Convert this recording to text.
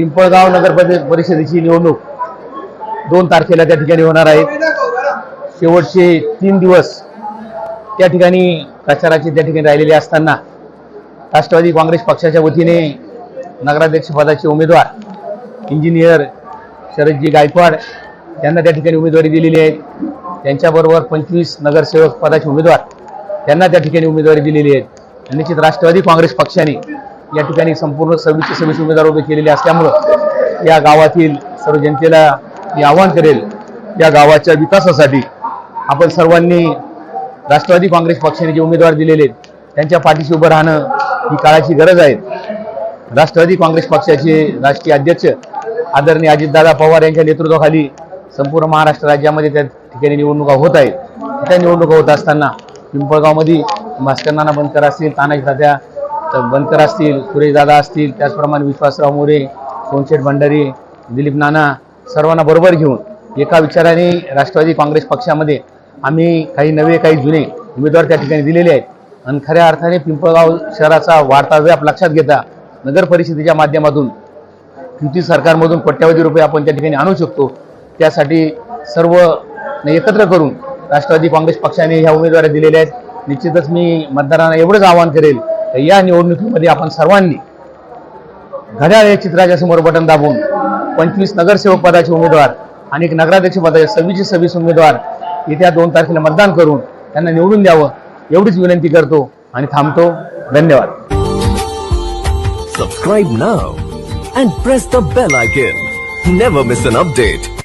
पिंपळगाव नगर परिषदेची निवडणूक दोन तारखेला त्या ठिकाणी होणार आहे. शेवटचे तीन दिवस त्या ठिकाणी प्रचाराचे त्या ठिकाणी राहिलेले असताना राष्ट्रवादी काँग्रेस पक्षाच्या वतीने नगराध्यक्षपदाचे उमेदवार इंजिनियर शरदजी गायकवाड यांना त्या ठिकाणी उमेदवारी दिलेली आहे. त्यांच्याबरोबर पंचवीस नगरसेवक पदाचे उमेदवार त्यांना त्या ठिकाणी उमेदवारी दिलेली आहे. निश्चित राष्ट्रवादी काँग्रेस पक्षाने या ठिकाणी संपूर्ण सव्वीसशे सव्वीस उमेदवार उभे केलेले असल्यामुळं या गावातील सर्व जनतेला मी आवाहन करेल या गावाच्या विकासासाठी आपण सर्वांनी राष्ट्रवादी काँग्रेस पक्षाने जे उमेदवार दिलेले आहेत त्यांच्या पाठीशी उभं राहणं ही काळाची गरज आहे. राष्ट्रवादी काँग्रेस पक्षाचे राष्ट्रीय अध्यक्ष आदरणीय अजितदादा पवार यांच्या नेतृत्वाखाली संपूर्ण महाराष्ट्र राज्यामध्ये त्या ठिकाणी निवडणुका होत आहेत. त्या निवडणुका होत असताना पिंपळगावमध्ये भास्कर नाना बनकर असतील तानाजी तर बनकर असतील सुरेशदादा असतील त्याचप्रमाणे विश्वासराव मोरे सोनशेठ भंडारी दिलीप नाना सर्वांना बरोबर घेऊन एका विचाराने राष्ट्रवादी काँग्रेस पक्षामध्ये आम्ही काही नवे काही जुने उमेदवार त्या ठिकाणी दिलेले आहेत. आणि खऱ्या अर्थाने पिंपळगाव शहराचा वाढता व्याप लक्षात घेता नगर परिषदेच्या माध्यमातून युती सरकारमधून कोट्यावधी रुपये आपण त्या ठिकाणी आणू शकतो. त्यासाठी सर्व एकत्र करून राष्ट्रवादी काँग्रेस पक्षाने ह्या उमेदवाऱ्या दिलेल्या आहेत. निश्चितच मी मतदारांना एवढंच आवाहन करेल या निवडणुकीमध्ये आपण सर्वांनी घड्याळ या चित्राच्या समोर बटन दाबून पंचवीस नगरसेवक पदाचे उमेदवार आणि एक नगराध्यक्ष पदाचे सव्वीसशे सव्वीस उमेदवार येत्या दोन तारखेला मतदान करून त्यांना निवडून द्यावं एवढीच विनंती करतो आणि थांबतो. धन्यवाद. Subscribe now and press the bell icon never miss an update